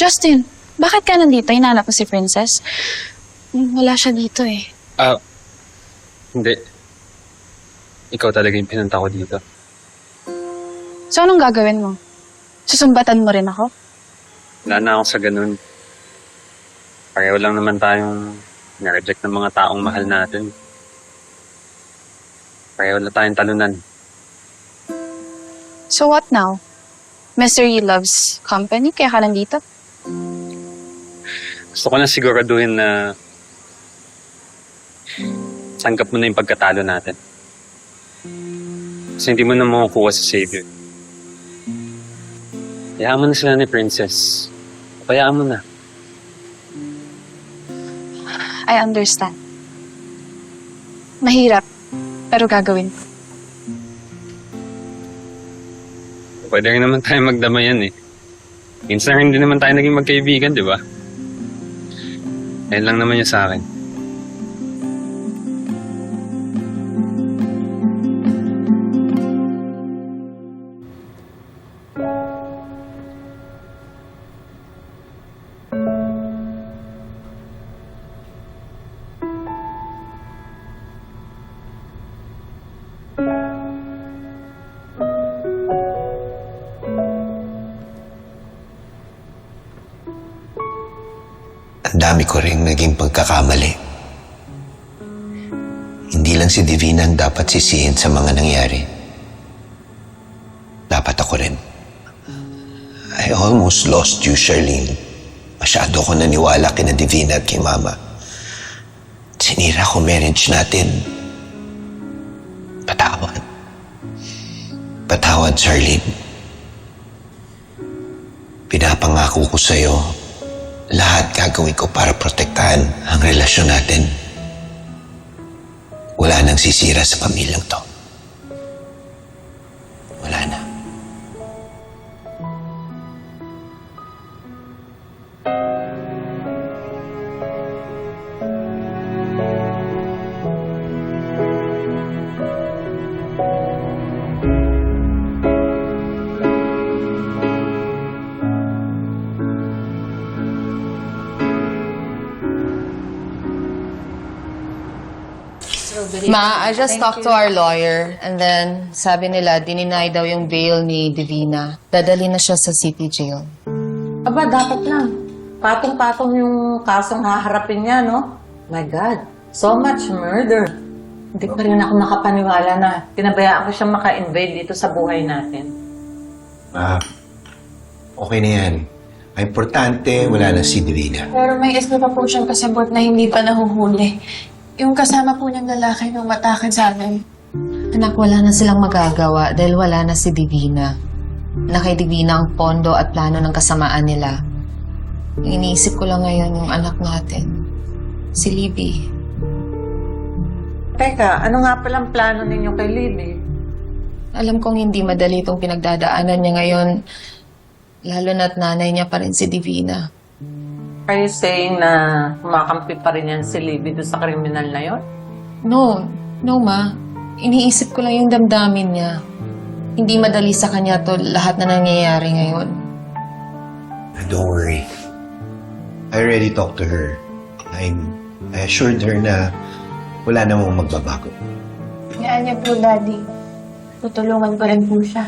Justin, bakit ka nandito? Hinanap mo si Princess? Wala siya dito eh. Ah, hindi. Ikaw talaga yung pinunta ko dito. So anong gagawin mo? Susumbatan mo rin ako? Wala na ako sa ganun. Pareho lang naman tayong na-reject ng mga taong mahal natin. Pareho na tayong talunan. So what now? Mystery loves company, kaya ka nandito? Gusto ko lang siguraduhin na tanggap mo na yung pagkatalo natin. Kasi hindi mo na makukuha sa Savior. Hayaan mo na sila ni Princess. Hayaan mo na. I understand. Mahirap, pero gagawin ko. Pwede rin naman tayo magdamayan eh. Minsan hindi naman tayo naging magkaibigan, di ba? Ayun lang naman yung sa akin. Dami ko rin naging pagkakamali. Hindi lang si Divina ang dapat sisihin sa mga nangyari. Dapat ako rin. I almost lost you, Charlene. Masyado ko naniwala kina Divina at kay Mama. Sinira ko marriage natin. Patawad. Patawad, Charlene. Pinapangako ko sa'yo lahat gagawin ko para protektahan ang relasyon natin. Wala nang sisira sa pamilyang to. Ma, I just talked to our lawyer and then sabi nila dininay daw yung bail ni Divina. Dadali na siya sa city jail. Aba, dapat lang. Patong-patong yung kasong haharapin niya, no? My God, so much murder. Hindi pa rin ako makapaniwala na pinabayaan ko siya maka-invade dito sa buhay natin. Ah, okay na yan. Ang importante, wala na si Divina. Pero may isa pa po siyang kasabot na hindi pa nahuhuli. Yung kasama po niyang lalaki nung matakad sa amin. Anak, wala na silang magagawa dahil wala na si Divina. Na kay Divina ang pondo at plano ng kasamaan nila. Iniisip ko lang ngayon yung anak natin. Si Libby. Teka, ano nga palang plano ninyo kay Libby? Alam kong hindi madali itong pinagdadaanan niya ngayon. Lalo na't nanay niya pa rin si Divina. Are you saying na kumakampi pa rin yan si Libby doon sa kriminal na yon? No, no ma. Iniisip ko lang yung damdamin niya. Hindi madali sa kanya to lahat na nangyayari ngayon. Don't worry. I already talked to her. I'm, I assured her na wala namang magbabago. Kaya niya po, Daddy. Tutulungan ko rin po siya.